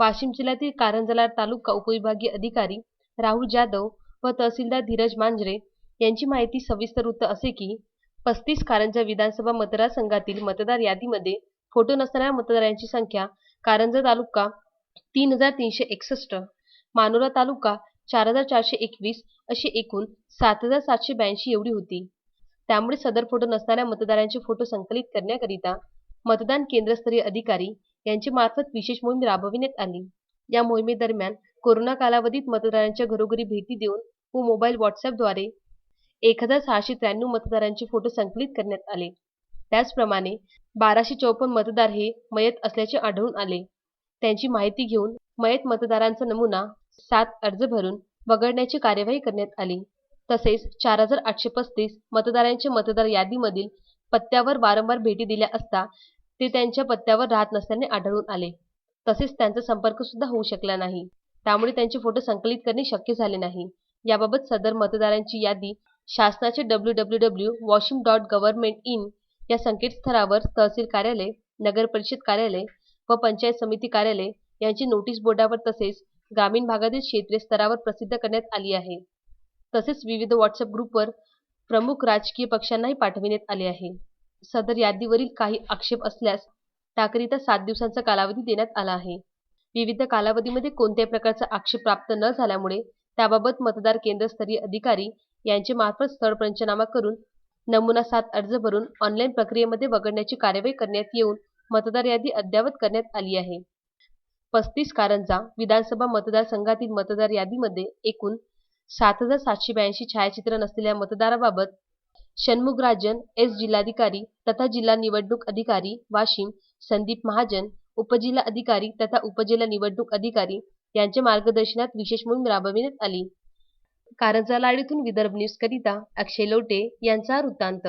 वाशिम जिल्ह्यातील कारंजला तालुका उपविभागीय अधिकारी राहुल जाधव व तहसीलदार धीरज मांजरे यांची माहिती सविस्तर वृत्त असे की पस्तीस कारंजा विधानसभा मतदारसंघातील मतदार यादीमध्ये फोटो नसणाऱ्या मतदारांची संख्या कारंजा तालुका तीन हजार तीनशे एकसष्ट मानोरा तालुका चार हजार चारशे एकवीस अशी एकूण सात हजार सातशे ब्याऐंशी एवढी होती. त्यामुळे सदर फोटो नसणाऱ्या मतदारांचे फोटो संकलित करण्याकरिता मतदान केंद्रस्तरीय अधिकारी यांच्या मार्फत विशेष मोहीम राबविण्यात आली. या मोहिमेदरम्यान कोरोना कालावधीत मतदारांच्या घरोघरी भेटी देऊन व मोबाईल व्हॉट्सअपद्वारे एक हजार सहाशे त्र्याण्णव मतदारांचे फोटो संकलित करण्यात आले. त्याचप्रमाणे बाराशे चौपन्न मतदार हे मयत असल्याचे आढळून आले. त्यांची माहिती घेऊन मयत मतदारांचा नमुना सात अर्ज भरून वगळण्याची कार्यवाही करण्यात आली. तसेच चार हजार आठशे पस्तीस मतदारांच्या मतदार यादीमधील पत्त्यावर वारंवार भेटी दिल्या असता ते त्यांच्या पत्त्यावर राहत नसल्याने आढळून आले. तसेच त्यांचा संपर्क सुद्धा होऊ शकला नाही. त्यामुळे त्यांचे फोटो संकलित करणे शक्य झाले नाही. याबाबत सदर मतदारांची यादी शासनाचे W W W Washim dot government in या संकेतस्थळावर तहसील कार्यालय नगर परिषद कार्यालय व पंचायत समिती कार्यालय यांची नोटीस बोर्डावर तसेच ग्रामीण भागातील क्षेत्रीय स्तरावर प्रसिद्ध करण्यात आली आहे. तसेच विविध व्हॉट्सअप ग्रुपवर प्रमुख राजकीय पक्षांनाही पाठविण्यात आले आहे. सदर यादीवरील काही आक्षेप असल्यास त्याकरिता सात दिवसांचा कालावधी देण्यात आला आहे. विविध कालावधीमध्ये कोणत्याही प्रकारचा आक्षेप प्राप्त न झाल्यामुळे त्याबाबत मतदार केंद्रस्तरीय अधिकारी यांचे मार्फत स्थळ पंचनामा करून नमुना सात अर्ज भरून ऑनलाईन प्रक्रियेमध्ये वगळण्याची कार्यवाही करण्यात येऊन मतदार यादी अद्ययावत करण्यात आली आहे. पस्तीस कारंजा विधानसभा मतदारसंघातील मतदार यादीमध्ये एकूण सात हजार सातशे ब्याऐंशी छायाचित्र नसलेल्या मतदाराबाबत षण्मुगराजन एस जिल्हाधिकारी तथा जिल्हा निवडणूक अधिकारी वाशिम संदीप महाजन उपजिल्हा अधिकारी तथा उपजिल्हा निवडणूक अधिकारी यांच्या मार्गदर्शनात विशेष मोहीम राबविण्यात आली. कारंजा लाडीतून विदर्भ न्यूजकरिता अक्षय लोटे यांचा वृत्तांत.